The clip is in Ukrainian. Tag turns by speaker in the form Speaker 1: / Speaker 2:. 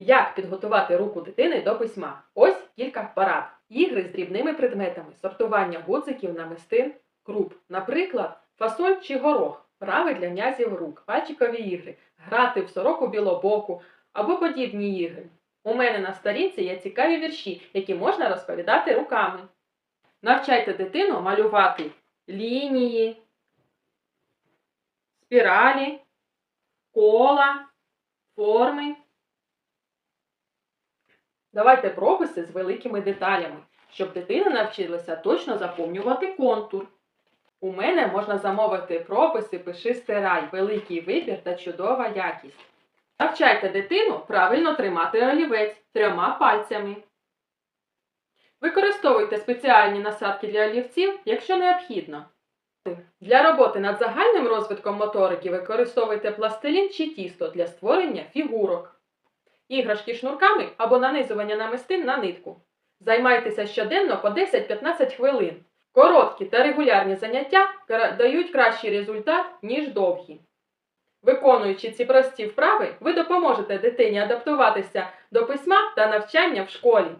Speaker 1: Як підготувати руку дитини до письма? Ось кілька парад. Ігри з дрібними предметами, сортування гудзиків, намистин, круп. Наприклад, фасоль чи горох, прави для м'язів рук, пальчикові ігри, грати в сороку білобоку або подібні ігри. У мене на сторінці є цікаві вірші, які можна розповідати руками. Навчайте дитину малювати лінії, спіралі, кола, форми. Давайте прописи з великими деталями, щоб дитина навчилася точно заповнювати контур. У мене можна замовити прописи Пиши стирай, великий вибір та чудова якість. Навчайте дитину правильно тримати олівець трьома пальцями. Використовуйте спеціальні насадки для олівців, якщо необхідно. Для роботи над загальним розвитком моторики використовуйте пластилін чи тісто для створення фігурок. Іграшки шнурками або нанизування намистин на нитку. Займайтеся щоденно по 10-15 хвилин. Короткі та регулярні заняття дають кращий результат, ніж довгі. Виконуючи ці прості вправи, ви допоможете дитині адаптуватися до письма та навчання в школі.